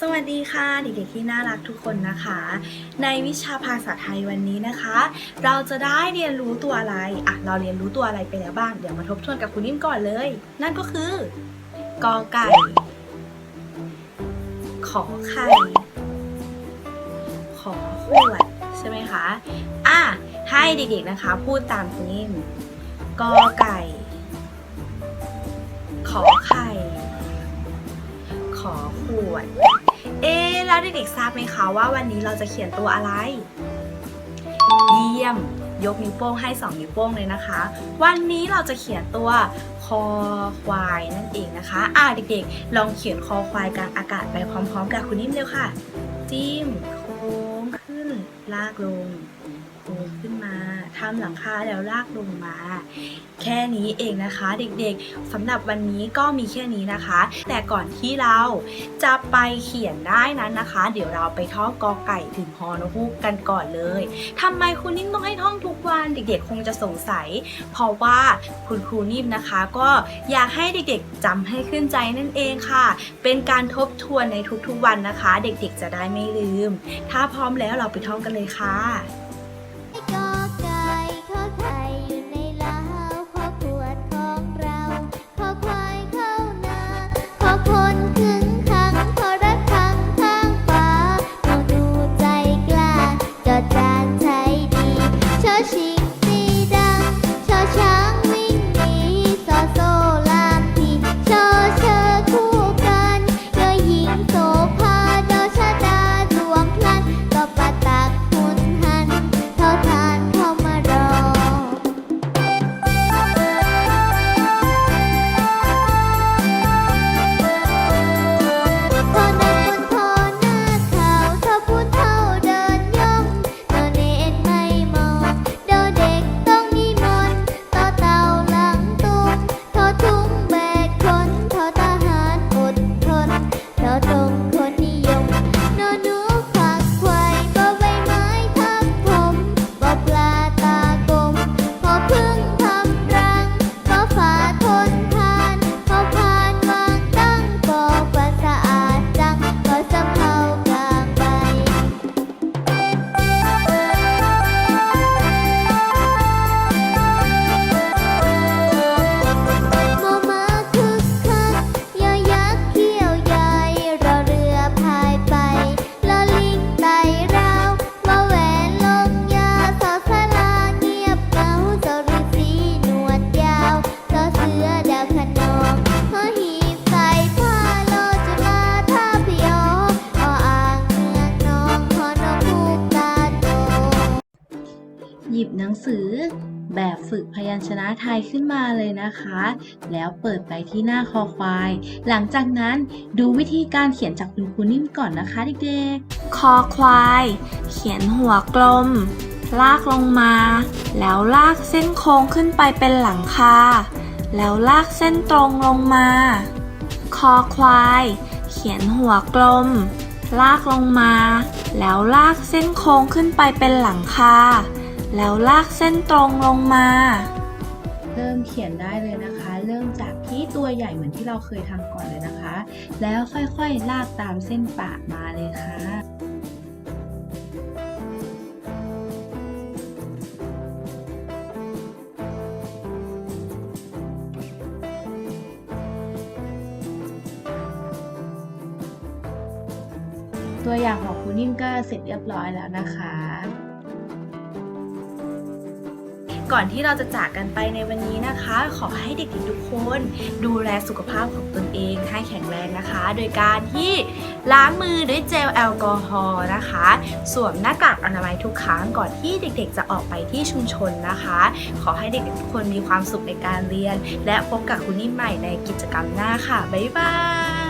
สวัสดีค่ะเด็กๆที่น่ารักทุกคนนะคะ ในวิชาภาษาไทยวันนี้นะคะ เราจะได้เรียนรู้ตัวอะไรอะเราเรียนรู้ตัวอะไรไปแล้วบ้างเดี๋ยวมาทบทวนกับคุณนิ่มก่อนเลย นั่นก็คือกอไก่ ขอไข่ขอขวดใช่ไหมคะอะให้เด็กๆนะคะ พูดตามคุณนิ่มกอไก่ ขอไข่ขอขวด แล้วเด็กๆทราบไหมคะว่าวันนี้เราจะเขียนตัวอะไร เยี่ยม ยกนิ้วโป้งให้ 2 นิ้วโป้งเลยนะคะ วันนี้เราจะเขียนตัวคอควายนั่นเองนะคะ อ่าเด็กๆ ลองเขียนคอควายกลางอากาศไปพร้อมๆ กับคุณนิ่มเร็วค่ะ จิ้มโค้งขึ้น ลากลงโค้งขึ้นมา ทำหลังคาแล้วลากลงมา แค่นี้เองนะคะเด็กๆสำหรับวันนี้ก็มีแค่นี้นะคะ แต่ก่อนที่เราจะไปเขียนได้นั้นนะคะ เดี๋ยวเราไปท่องกอไก่ถึงฮอนฮูกกันก่อนเลยทำไมคุณนิ่มต้องให้ท่องทุกวันเด็กๆ คงจะสงสัย เพราะว่าคุณครูนิ่มนะคะ ก็อยากให้เด็กๆจำให้ขึ้นใจนั่นเองค่ะ เป็นการทบทวนในทุกๆวันนะคะ เด็กๆจะได้ไม่ลืม ถ้าพร้อมแล้วเราไปท่องกันเลยค่ะ หยิบหนังสือแบบฝึกพยัญชนะไทยขึ้นมาเลยนะคะ แล้วเปิดไปที่หน้าคอควาย หลังจากนั้นดูวิธีการเขียนจากคุณครูนิ่มก่อนนะคะเด็กๆ คอควาย เขียนหัวกลม ลากลงมา แล้วลากเส้นโค้งขึ้นไปเป็นหลังคา แล้วลากเส้นตรงลงมา คอควาย เขียนหัวกลม ลากลงมา แล้วลากเส้นโค้งขึ้นไปเป็นหลังคา แล้วลากเส้นตรงลงมา เริ่มเขียนได้เลยนะคะ เริ่มจากที่ตัวใหญ่เหมือนที่เราเคยทำก่อนเลยนะคะ แล้วค่อยๆลากตามเส้นปะมาเลยค่ะตัวอย่างของคุณนิ่มก็เสร็จเรียบร้อยแล้วนะคะ ก่อนที่เราจะจากกันไปในวันนี้นะคะ ขอให้เด็กๆทุกคน ดูแลสุขภาพของตนเอง ให้แข็งแรงนะคะ โดยการที่ล้างมือด้วยเจลแอลกอฮอล์นะคะ สวมหน้ากากอนามัยทุกครั้งก่อนที่เด็กๆ จะออกไปที่ชุมชนนะคะ ขอให้เด็กๆทุกคนมีความสุขในการเรียน และพบกับคุณนิ่มใหม่ในกิจกรรมหน้าค่ะ บ๊ายบาย